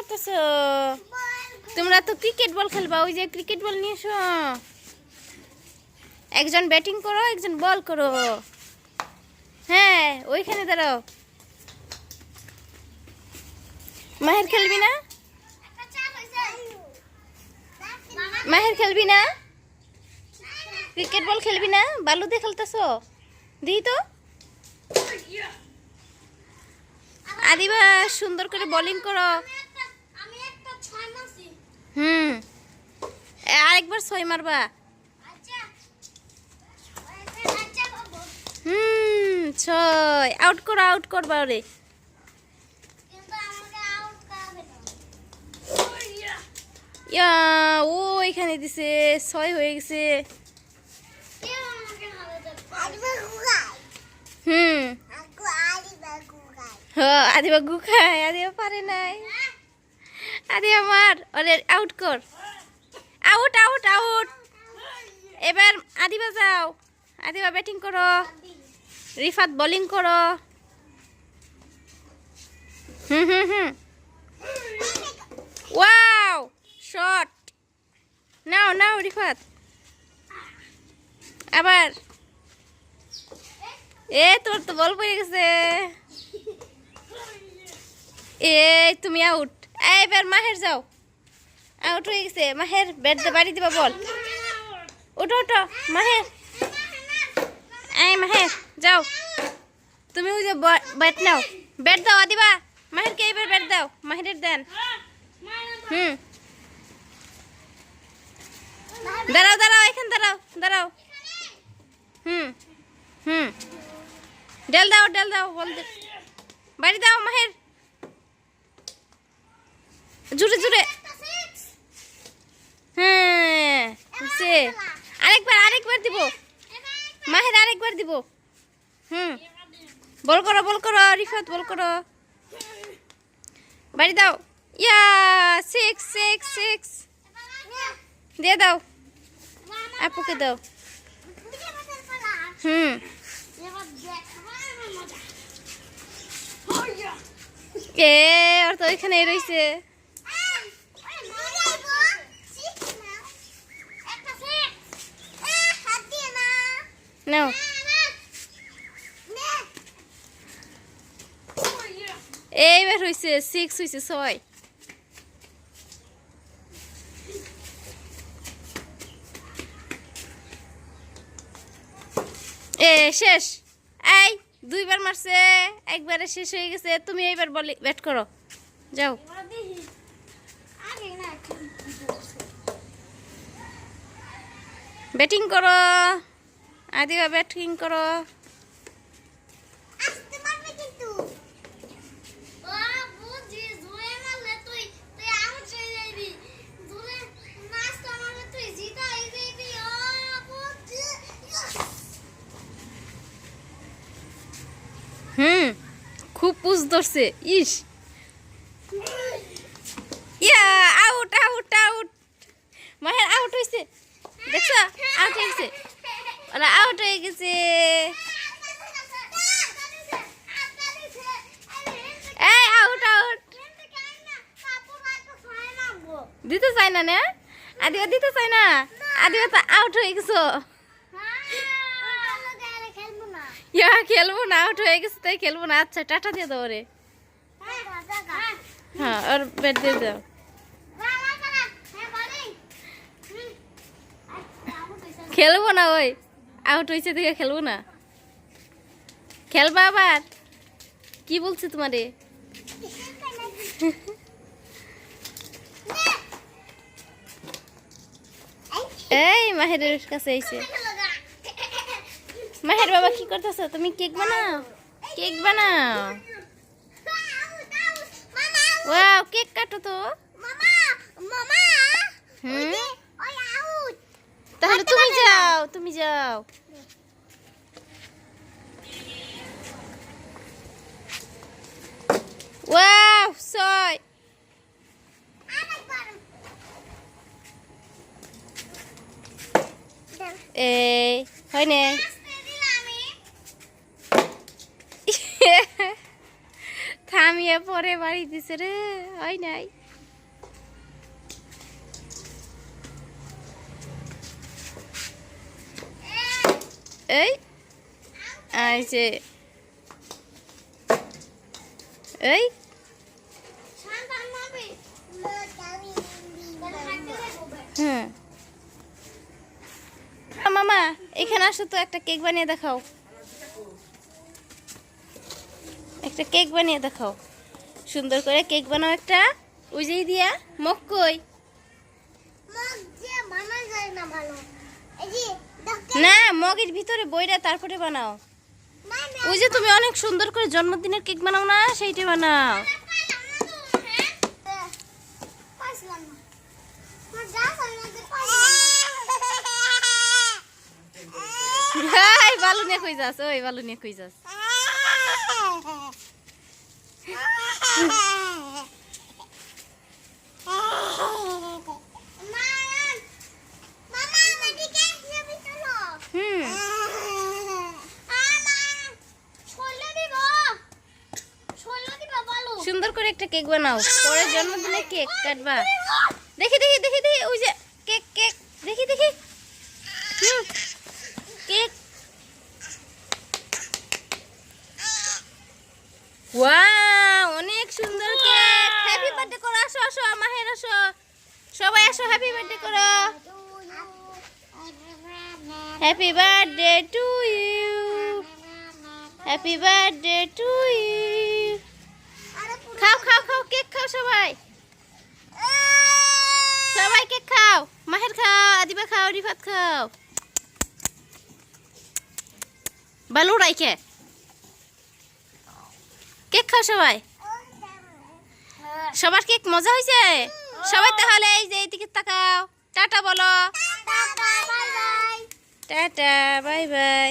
করতেছো? তোমরা তো ক্রিকেট বল খেলবা, ওই যে ক্রিকেট বল নিয়ে এসো। একজন ব্যাটিং করো, একজন বল করো। হ্যাঁ ওইখানে দাঁড়াও। মাহের খেলবি না? মাহের খেলবি না? ক্রিকেট বল খেলবি না? বালু দিয়ে খেলতেছো? দিই তো। আদিবা সুন্দর করে বোলিং করো আমি একটা ছয় মাসি হুম। আরেকবার ছয় মারবা। আচ্ছা। আচ্ছা হুম ছয়। আউট করো আউট করবা ওরে। ইয়া ও এখানে দিছে। ছয় হয়ে গেছে। হুম। আদিবা গুখায় আদিবা পারে নাই। আদিবা আমার ওরে আউট কর। আউট আউট আউট এবার আদিবা যাও। আদিবা ব্যাটিং করো। রিফাত বোলিং করো। হুম হুম হুম। ওয়াও শট নাও নাও, রিফাত। আবার। এ, তোর তো বল পড়ে গেছে। এই, তুমি আউট এবার মাহের যাও। হয়ে গেছে। মাহের দিয়ে বাড়ি দিবা বল। ওটো ওটো মাহের। এই মাহের, যাও। তুমি ওই যে ব্যাট নাও। ব্যাট দাও দিবা মাহেরকে এবার ব্যাট দাও। মাহেরের দেন। হুম। দাঁড়াও দাঁড়াও, এখানে দাঁড়াও দাঁড়াও। হুম হুম। ডেল দাও ডেল দাও, বল বাড়ি দাও, মাহের। জুড়ে জুড়ে হ্যাঁ হচ্ছে। আরেকবার আরেকবার দিব। মাহের আরেকবার দিব। হুম। বল করো বল করো, রিফাত, বল করো। বাড়ি দাও। ইয়া সিক্স সিক্স সিক্স দিয়ে দাও। আপুকে দাও। হুম। এ ওর তো ওইখানেই রয়েছে নাও। এইবার হয়েছে সিক্স হয়েছে ছয়। এ, শেষ। এই, দুইবার মারছে, একবারে শেষ হয়ে গেছে। তুমি এইবার বলি ব্যাট করো। যাও। ব্যাটিং করো। আদিবা ব্যাটিং করো। আসতে পারবে কিন্তু। ও বুঝি জুয়ে মারলে তুই তুই আউট হয়ে যাবি জুয়ে নাচ তো মারলে তুই জিতা হয়ে যাবি ও বুঝি হুম খুব পুজ ধরছে ইস ইয়া out out out Maher out হয়েছে দেখছ আউট হয়ে গেছে ওরা আউট হয়ে গেছে এই আউট আউট দিতে চাই না না? আদিবা দিতে চাই না? আদিবা তো আউট হয়ে গেছো। ইয়া খেলব না আউট হয়ে গেছে তাই খেলব না। আচ্ছা টাটা দিয়ে দাও রে হ্যাঁ ওর ব্যাট দিয়ে দাও। খেলব না ওই। আউট হয়েছে দেখে খেলব না। খেলবা আবার? কি বলছে তোমারে? এই, মাহেরের কাছে আইছে। মাহের বাবা কি করতেছো? তুমি কেক বানাও? কেক বানাও। ওয়াও, কেক কাটো তো। তাহলে তুমি যাও তুমি যাও। পরে বাড়ি দিছে রে, হয় নাই। এই আইছে এই। হ্যাঁ মামা, এখানে আসো তো, একটা কেক বানিয়ে দেখাও। একটা কেক বানিয়ে দেখাও। সুন্দর করে কেক বানাও একটা। উজেই দিয়া মগ যায় না ভালো। মগের ভিতরে বইটা তারপরে বানাও। ওই যে তুমি অনেক সুন্দর করে জন্মদিনের কেক বানাও না সেইটা বানাও। বালু নিয়ে কই যাস ওই বালু নিয়ে কই যাস হুম সুন্দর করে একটা কেক বানাও। পরে জন্মদিনে কেক কাটবা। দেখি দেখি দেখি দেখি, ওই যে কেক কেক, দেখি দেখি। কেক। ওয়াও অনেক সুন্দর কেক হ্যাপি বার্থডে করো আসো আসো মাহের আসো। সবাই আসো হ্যাপি বার্থডে করো। Happy birthday to you happy birthday to you খাও খাও খাও কেক খাও সবাই। সবাই কেক খাও। মাহের খাও, আদিবা খাও, রিফাত খাও। বালু রাইখে কেক খাও সবাই। সবার কেক মজা হয়েছে সবাই তাহলে এই যে এইদিকে তাকাও। টাটা বলো। Tata bye bye.